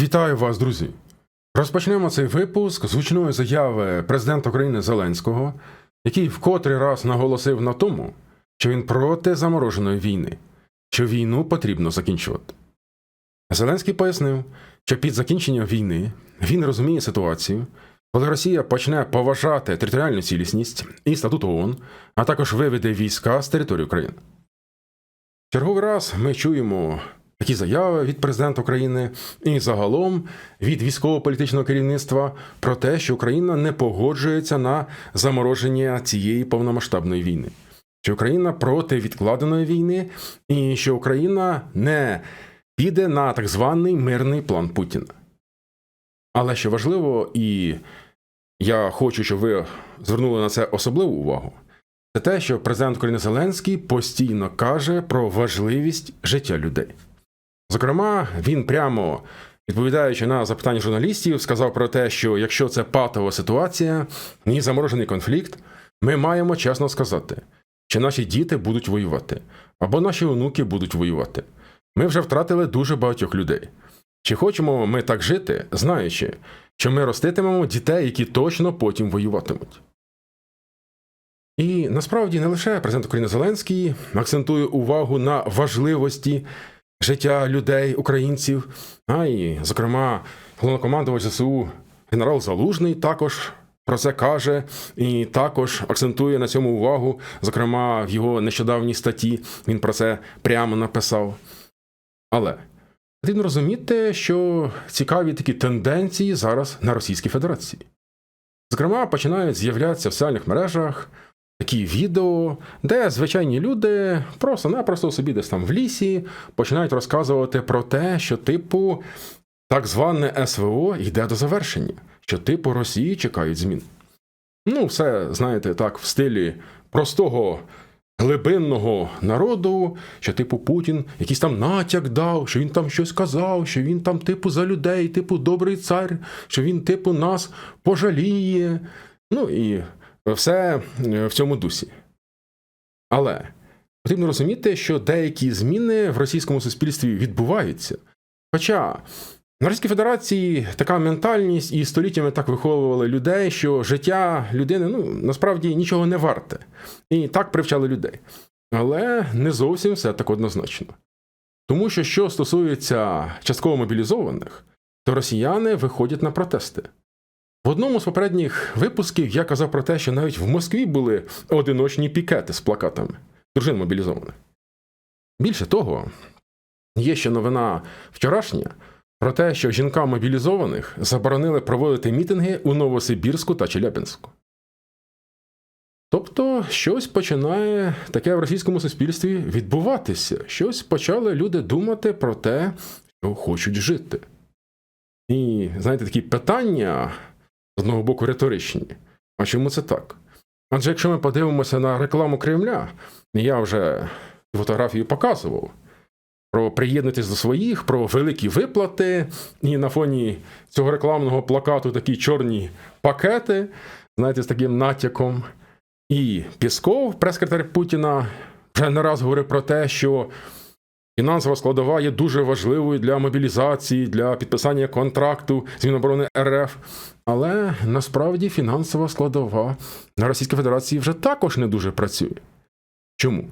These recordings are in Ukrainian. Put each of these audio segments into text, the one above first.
Вітаю вас, друзі! Розпочнемо цей випуск з гучної заяви президента України Зеленського, який вкотрий раз наголосив на тому, що він проти замороженої війни, що війну потрібно закінчувати. Зеленський пояснив, що під закінченням війни він розуміє ситуацію, коли Росія почне поважати територіальну цілісність і статут ООН, а також виведе війська з території України. Черговий раз ми чуємо такі заяви від президента України і загалом від військово-політичного керівництва про те, що Україна не погоджується на замороження цієї повномасштабної війни, що Україна проти відкладеної війни, і що Україна не піде на так званий мирний план Путіна. Але що важливо, і я хочу, щоб ви звернули на це особливу увагу. Це те, що президент України Зеленський постійно каже про важливість життя людей. Зокрема, він прямо відповідаючи на запитання журналістів, сказав про те, що якщо це патова ситуація, ні заморожений конфлікт, ми маємо чесно сказати, що наші діти будуть воювати, або наші онуки будуть воювати. Ми вже втратили дуже багатьох людей. Чи хочемо ми так жити, знаючи, що ми роститимемо дітей, які точно потім воюватимуть? І насправді не лише президент України Зеленський акцентує увагу на важливості життя людей, українців, а і, зокрема, головнокомандувач ЗСУ генерал Залужний також про це каже і також акцентує на цьому увагу. Зокрема, в його нещодавній статті він про це прямо написав. Але потрібно розуміти, що цікаві такі тенденції зараз на Російській Федерації. Зокрема, починають з'являтися в соціальних мережах такі відео, де звичайні люди просто-напросто собі десь там в лісі починають розказувати про те, що, типу, так зване СВО йде до завершення, що типу Росії чекають змін. Ну, все, знаєте, так, в стилі простого. Глибинного народу, що, типу, Путін якийсь там натяк дав, що він там щось казав, що він там, типу, за людей, типу, добрий цар, що він, типу, нас пожаліє. Ну і все е, в цьому дусі. Але потрібно розуміти, що деякі зміни в російському суспільстві відбуваються. Хоча на Російській Федерації така ментальність і століттями так виховували людей, що життя людини ну, насправді нічого не варте. І так привчали людей. Але не зовсім все так однозначно. Тому що, що стосується частково мобілізованих, то росіяни виходять на протести. В одному з попередніх випусків я казав про те, що навіть в Москві були одиночні пікети з плакатами дружин мобілізованих. Більше того, є ще новина вчорашня про те, що жінкам мобілізованих заборонили проводити мітинги у Новосибірську та Челябинську. Тобто щось починає таке в російському суспільстві відбуватися, щось почали люди думати про те, що хочуть жити. І знаєте, такі питання з одного боку риторичні. А чому це так? Адже якщо ми подивимося на рекламу Кремля, я вже фотографію показував про приєднатись до своїх, про великі виплати, і на фоні цього рекламного плакату такі чорні пакети, знаєте, з таким натяком. І Пісков, прес-секретар Путіна, вже не раз говорив про те, що Фінансова складова є дуже важливою для мобілізації, для підписання контракту з Міноборони РФ. Але насправді фінансова складова на Російській Федерації вже також не дуже працює. Чому?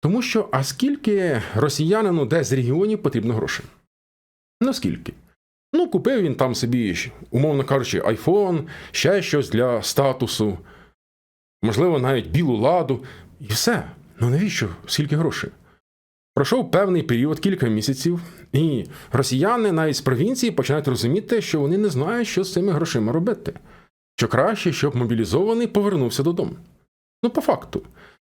Тому що а скільки росіянину десь з регіонів потрібно грошей? Ну скільки? Ну, купив він там собі, умовно кажучи, айфон, ще щось для статусу, можливо, навіть білу ладу, і все. Ну навіщо? Скільки грошей? Пройшов певний період, кілька місяців, і росіяни навіть з провінції починають розуміти, що вони не знають, що з цими грошима робити. Що краще, щоб мобілізований повернувся додому. Ну, по факту.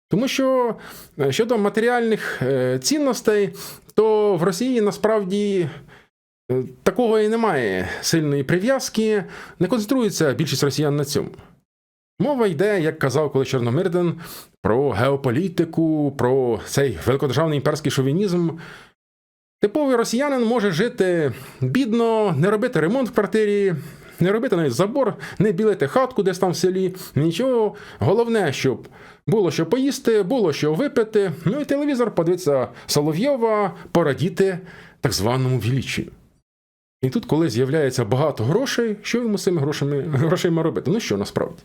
Тому що е, щодо матеріальних е, цінностей, то в Росії насправді е, такого і немає сильної прив'язки, не концентрується більшість росіян на цьому. Мова йде, як казав коли Чорномирден, про геополітику, про цей великодержавний імперський шовінізм. Типовий росіянин може жити бідно, не робити ремонт в квартирі, не робити навіть забор, не білити хатку десь там в селі. Нічого. Головне, щоб було що поїсти, було що випити. Ну і телевізор подивитися Соловйова, порадіти так званому вілічію. І тут, коли з'являється багато грошей, що йому з цими грошами, грошима робити? Ну що насправді?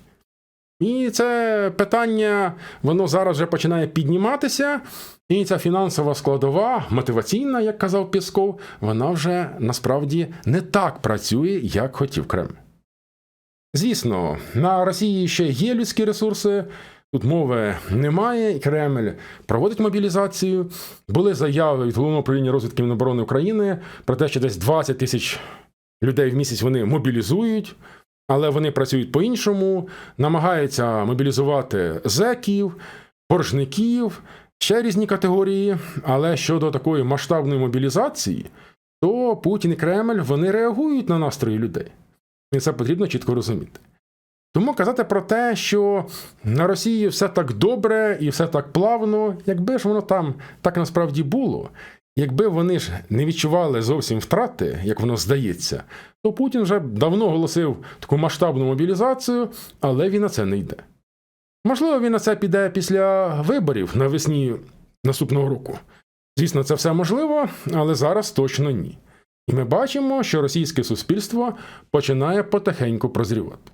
І це питання, воно зараз вже починає підніматися, і ця фінансова складова, мотиваційна, як казав Пісков, вона вже насправді не так працює, як хотів Кремль. Звісно, на Росії ще є людські ресурси, тут мови немає, і Кремль проводить мобілізацію. Були заяви від головного управління розвідки Міноборони України про те, що десь 20 тисяч людей в місяць вони мобілізують, але вони працюють по-іншому, намагаються мобілізувати зеків, боржників, ще різні категорії. Але щодо такої масштабної мобілізації, то Путін і Кремль вони реагують на настрої людей. І це потрібно чітко розуміти. Тому казати про те, що на Росії все так добре і все так плавно, якби ж воно там так насправді було, якби вони ж не відчували зовсім втрати, як воно здається, то Путін вже давно оголосив таку масштабну мобілізацію, але він на це не йде. Можливо, він на це піде після виборів навесні наступного року. Звісно, це все можливо, але зараз точно ні. І ми бачимо, що російське суспільство починає потихеньку прозрівати.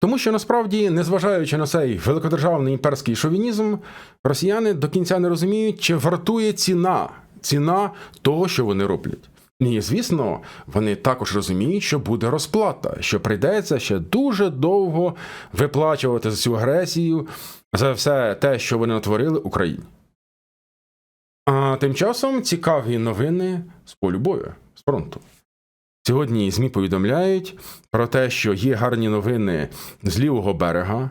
Тому що насправді, незважаючи на цей великодержавний імперський шовінізм, росіяни до кінця не розуміють, чи вартує ціна, ціна того, що вони роблять. І, звісно, вони також розуміють, що буде розплата, що прийдеться ще дуже довго виплачувати за цю агресію, за все те, що вони натворили Україні. А тим часом цікаві новини з полю бою, з фронту. Сьогодні ЗМІ повідомляють про те, що є гарні новини з лівого берега,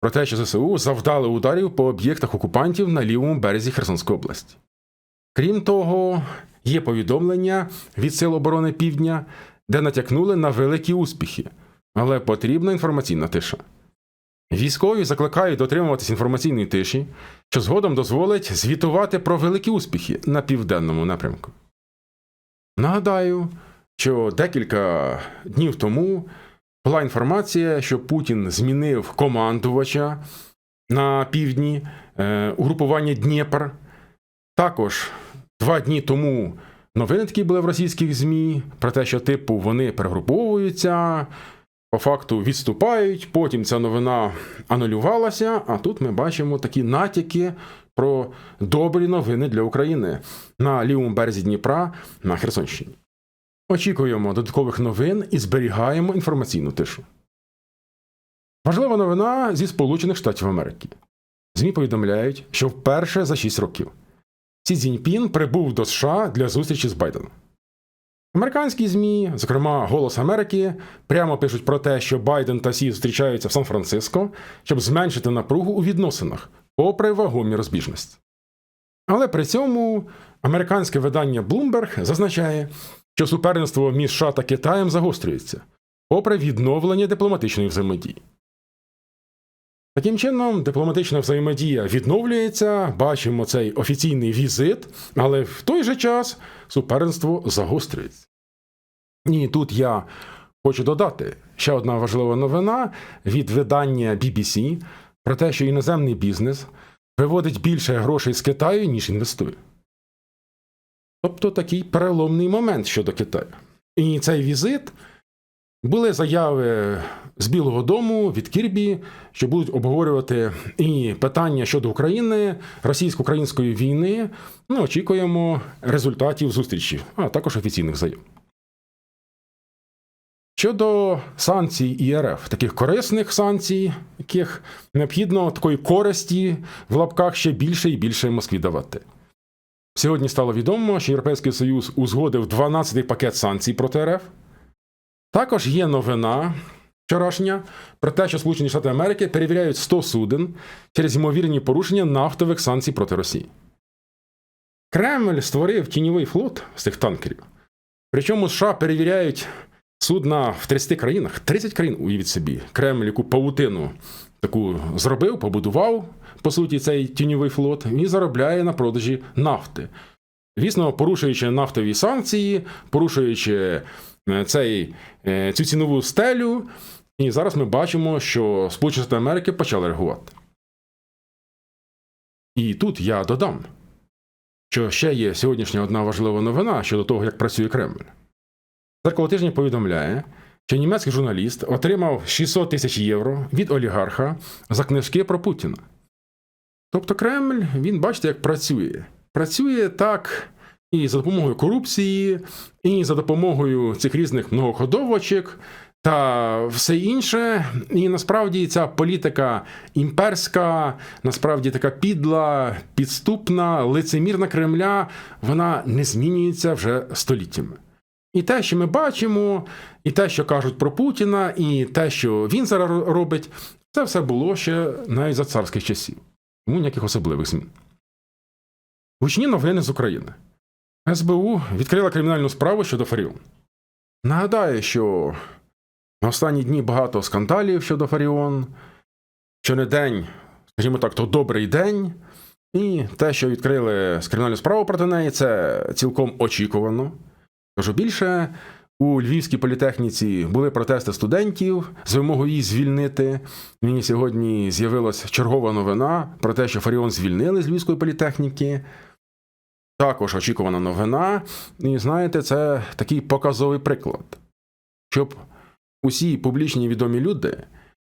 про те, що ЗСУ завдали ударів по об'єктах окупантів на лівому березі Херсонської області. Крім того, є повідомлення від Сил оборони Півдня, де натякнули на великі успіхи, але потрібна інформаційна тиша. Військові закликають дотримуватись інформаційної тиші, що згодом дозволить звітувати про великі успіхи на південному напрямку. Нагадаю, що декілька днів тому була інформація, що Путін змінив командувача на півдні е, угрупування Дніпр. Також два дні тому новини такі були в російських ЗМІ про те, що типу вони перегруповуються, по факту відступають. Потім ця новина анулювалася. А тут ми бачимо такі натяки про добрі новини для України на лівому березі Дніпра на Херсонщині. Очікуємо додаткових новин і зберігаємо інформаційну тишу. Важлива новина зі Сполучених Штатів Америки. ЗМІ повідомляють, що вперше за 6 років Сі Цзіньпін прибув до США для зустрічі з Байденом. Американські ЗМІ, зокрема Голос Америки, прямо пишуть про те, що Байден та Сі зустрічаються в Сан-Франциско, щоб зменшити напругу у відносинах, попри вагомі розбіжності. Але при цьому американське видання Bloomberg зазначає, що суперництво між США та Китаєм загострюється, попри відновлення дипломатичної взаємодії. Таким чином, дипломатична взаємодія відновлюється, бачимо цей офіційний візит, але в той же час суперництво загострюється. І тут я хочу додати ще одна важлива новина від видання BBC про те, що іноземний бізнес виводить більше грошей з Китаю, ніж інвестує. Тобто такий переломний момент щодо Китаю. І цей візит були заяви з Білого Дому від Кірбі, що будуть обговорювати і питання щодо України, російсько-української війни. Ми очікуємо результатів зустрічі, а також офіційних заяв. Щодо санкцій ІРФ, таких корисних санкцій, яких необхідно такої користі в лапках ще більше і більше Москві давати. Сьогодні стало відомо, що Європейський Союз узгодив 12-й пакет санкцій проти РФ. Також є новина вчорашня про те, що Сполучені Штати Америки перевіряють 100 суден через ймовірні порушення нафтових санкцій проти Росії. Кремль створив тіньовий флот з цих танкерів. Причому США перевіряють судна в 30 країнах. 30 країн, уявіть собі. Кремль яку павутину таку зробив, побудував, по суті, цей тіньовий флот, і заробляє на продажі нафти. Звісно, порушуючи нафтові санкції, порушуючи цей, е, цю цінову стелю, і зараз ми бачимо, що Сполучені Штати Америки почали реагувати. І тут я додам, що ще є сьогоднішня одна важлива новина щодо того, як працює Кремль. Зеркало тижня повідомляє, що німецький журналіст отримав 600 тисяч євро від олігарха за книжки про Путіна. Тобто Кремль, він бачите, як працює. Працює так і за допомогою корупції, і за допомогою цих різних многоходовочок та все інше. І насправді ця політика імперська, насправді така підла, підступна, лицемірна Кремля, вона не змінюється вже століттями. І те, що ми бачимо, і те, що кажуть про Путіна, і те, що він зараз робить, це все було ще навіть за царських часів. Тому ніяких особливих змін. Гучні новини з України. СБУ відкрила кримінальну справу щодо Фаріон. Нагадаю, що на останні дні багато скандалів щодо Фаріон, що не день, скажімо так, то добрий день. І те, що відкрили кримінальну справу проти неї, це цілком очікувано. Кажу більше, у Львівській політехніці були протести студентів з вимогою її звільнити. Мені сьогодні з'явилася чергова новина про те, що Фаріон звільнили з Львівської політехніки. Також очікувана новина. І знаєте, це такий показовий приклад. Щоб усі публічні відомі люди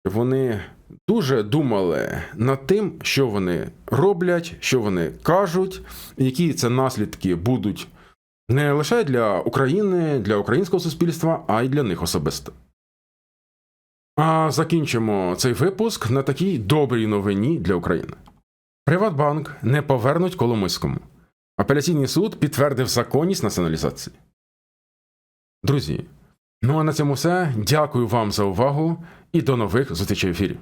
вони дуже думали над тим, що вони роблять, що вони кажуть, які це наслідки будуть не лише для України, для українського суспільства, а й для них особисто. А закінчимо цей випуск на такій добрій новині для України. Приватбанк не повернуть Коломойському. Апеляційний суд підтвердив законність націоналізації. Друзі, ну а на цьому все. Дякую вам за увагу і до нових зустрічей в ефірі.